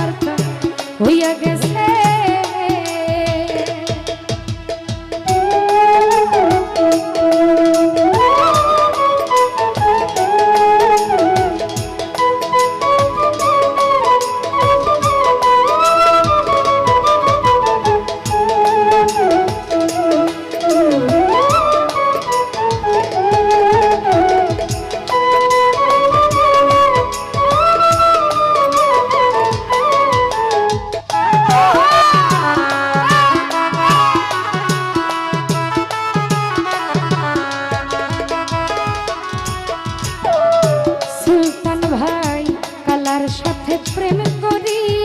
বার্তা হইয়া গেছে। সাথে প্রেম করি।